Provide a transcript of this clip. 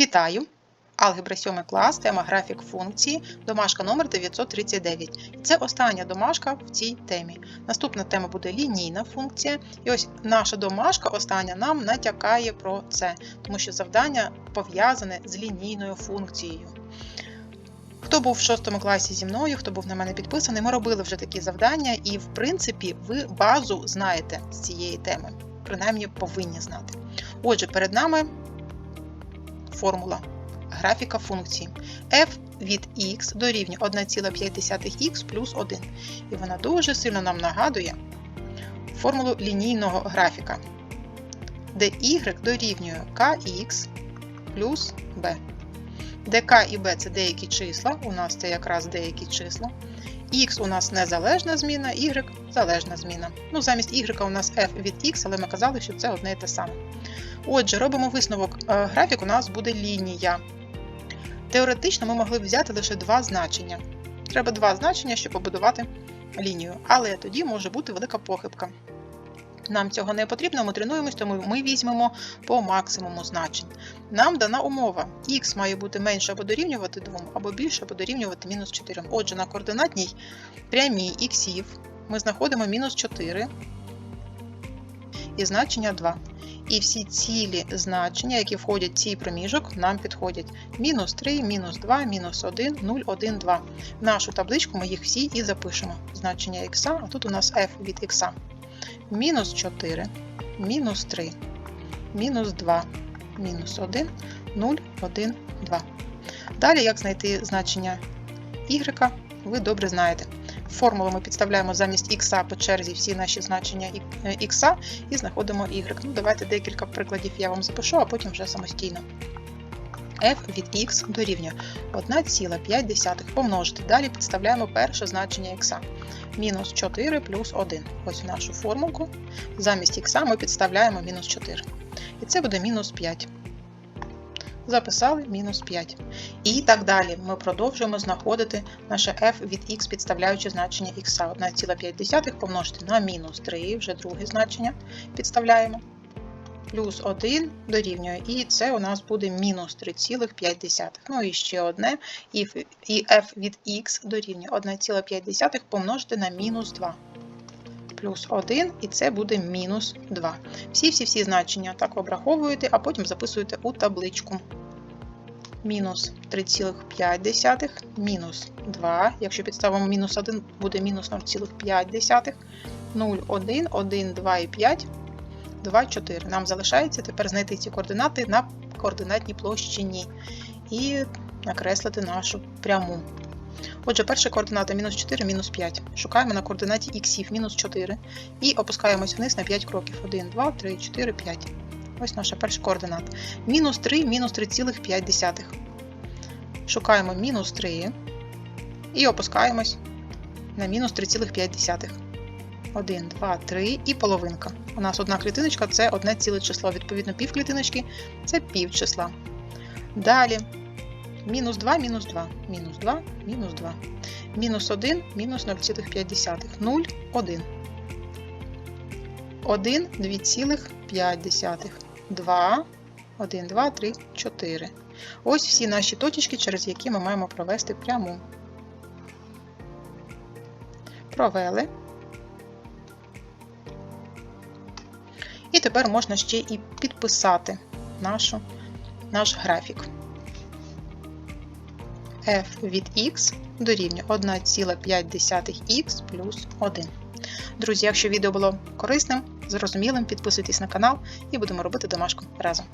Вітаю! Алгебра 7 клас, тема графік функції, домашка номер 939. Це остання домашка в цій темі. Наступна тема буде лінійна функція. І ось наша домашка остання нам натякає про це, тому що завдання пов'язане з лінійною функцією. Хто був в 6 класі зі мною, хто був на мене підписаний, ми робили вже такі завдання, і, в принципі, ви базу знаєте з цієї теми. Принаймні повинні знати. Отже, перед нами формула графіка функції f від x дорівнює 1,5х плюс 1. І вона дуже сильно нам нагадує формулу лінійного графіка, де y дорівнює kx плюс b. Де k і b це деякі числа, у нас це якраз деякі числа. X у нас незалежна зміна, y залежна зміна. Ну, замість y у нас f від x, але ми казали, що це одне і те саме. Отже, робимо висновок. Е, Графік у нас буде лінія. Теоретично ми могли б взяти лише два значення. Треба два значення, щоб побудувати лінію. Але тоді може бути велика похибка. Нам цього не потрібно, ми тренуємось, тому ми візьмемо по максимуму значень. Нам дана умова. Х має бути менше або дорівнювати 2, або більше або дорівнювати мінус 4. Отже, на координатній прямій х ми знаходимо мінус 4 і значення 2. І всі цілі значення, які входять в цей проміжок, нам підходять. Мінус 3, мінус 2, мінус 1, 0, 1, 2. В нашу табличку ми їх всі і запишемо. Значення х, а тут у нас f від х. Мінус 4, мінус 3, мінус 2, мінус 1, 0, 1, 2. Далі, як знайти значення y, ви добре знаєте. Формулу ми підставляємо замість х по черзі всі наші значення х і знаходимо y. Ну, Давайте декілька прикладів я вам запишу, а потім вже самостійно. F від x дорівнює 1,5 помножити. Далі підставляємо перше значення х. Мінус 4 плюс 1. Ось в нашу формулку. Замість х ми підставляємо мінус 4. І це буде мінус 5 записали мінус 5. І так далі. Ми продовжуємо знаходити наше f від x, підставляючи значення х. 1,5 помножити на мінус 3, вже друге значення підставляємо. Плюс 1 дорівнює, і це у нас буде мінус 3,5. Ну і ще одне. І f від x дорівнює 1,5 помножити на мінус 2 плюс 1, і це буде мінус 2. Всі-всі-всі значення так обраховуєте, а потім записуєте у табличку. Мінус 3,5, мінус 2. Якщо підставимо мінус 1, буде мінус 0,5, 0, 1, 1, 2 і 5, 2, 4. Нам залишається тепер знайти ці координати на координатній площині і накреслити нашу пряму. Отже, перша координата мінус 4, мінус 5. Шукаємо на координаті х мінус 4 і опускаємось вниз на 5 кроків. 1, 2, 3, 4, 5. Ось наша перша координата. Мінус 3, мінус 3,5. Шукаємо мінус 3 і опускаємось на мінус 3,5. 1, 2, 3 і половинка. У нас одна клітиночка це одне ціле число. Відповідно, пів клітиночки це пів числа. Далі. Мінус 2, мінус 2, мінус 2, мінус 2. Мінус 1, мінус 0,5. 0, 1. 1, 2,5. 2, 1, 2, 3, 4. Ось всі наші точечки, через які ми маємо провести пряму. Провели. І тепер можна ще і підписати нашу, наш графік f від x дорівнює 1,5х плюс 1. Друзі, якщо відео було корисним, зрозумілим, підписуйтесь на канал і будемо робити домашку разом.